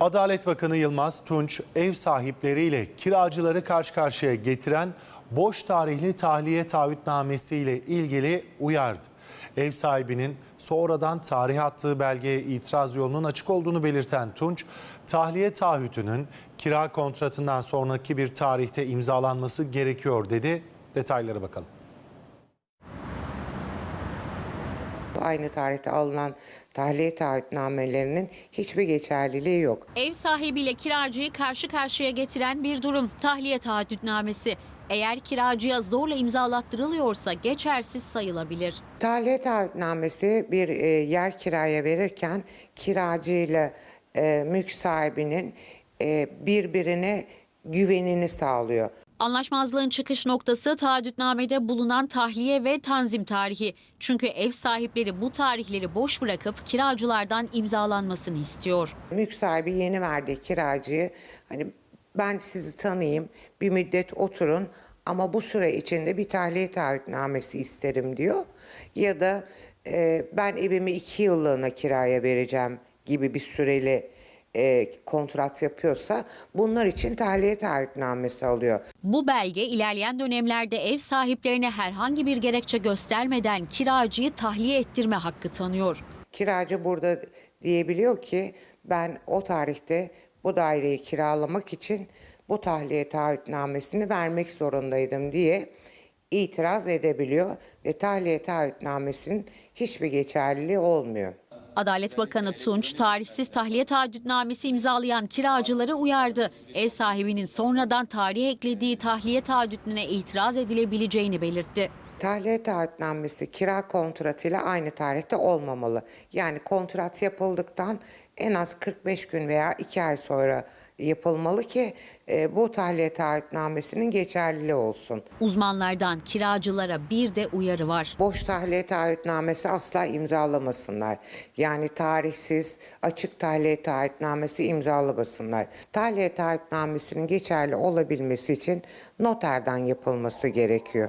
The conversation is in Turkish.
Adalet Bakanı Yılmaz Tunç ev sahipleriyle kiracıları karşı karşıya getiren boş tarihli tahliye taahhütnamesi ile ilgili uyardı. Ev sahibinin sonradan tarih attığı belgeye itiraz yolunun açık olduğunu belirten Tunç, tahliye taahhütünün kira kontratından sonraki bir tarihte imzalanması gerekiyor dedi. Detaylara bakalım. Aynı tarihte alınan tahliye taahhütnamelerinin hiçbir geçerliliği yok. Ev sahibiyle kiracıyı karşı karşıya getiren bir durum. Tahliye taahhütnamesi. Eğer kiracıya zorla imzalattırılıyorsa geçersiz sayılabilir. Tahliye taahhütnamesi bir e, yer kiraya verirken kiracıyla e, mülk sahibinin e, birbirine güvenini sağlıyor. Anlaşmazlığın çıkış noktası taahhütnamede bulunan tahliye ve tanzim tarihi. Çünkü ev sahipleri bu tarihleri boş bırakıp kiracılardan imzalanmasını istiyor. Mülk sahibi yeni verdiği kiracıyı hani ben sizi tanıyayım bir müddet oturun ama bu süre içinde bir tahliye taahhütnamesi isterim diyor. Ya da e, ben evimi iki yıllığına kiraya vereceğim gibi bir süreli e, kontrat yapıyorsa bunlar için tahliye taahhütnamesi alıyor. Bu belge ilerleyen dönemlerde ev sahiplerine herhangi bir gerekçe göstermeden kiracıyı tahliye ettirme hakkı tanıyor. Kiracı burada diyebiliyor ki ben o tarihte bu daireyi kiralamak için bu tahliye taahhütnamesini vermek zorundaydım diye itiraz edebiliyor ve tahliye taahhütnamesinin hiçbir geçerliliği olmuyor. Adalet Bakanı Tunç, tarihsiz tahliye taahhütnamesi imzalayan kiracıları uyardı. Ev sahibinin sonradan tarih eklediği tahliye taahhütüne itiraz edilebileceğini belirtti. Tahliye taahhütnamesi kira kontratıyla aynı tarihte olmamalı. Yani kontrat yapıldıktan en az 45 gün veya 2 ay sonra yapılmalı ki e, bu tahliye taahhütnamesinin geçerliliği olsun. Uzmanlardan kiracılara bir de uyarı var. Boş tahliye taahhütnamesi asla imzalamasınlar. Yani tarihsiz açık tahliye taahhütnamesi imzalamasınlar. Tahliye taahhütnamesinin geçerli olabilmesi için noterden yapılması gerekiyor.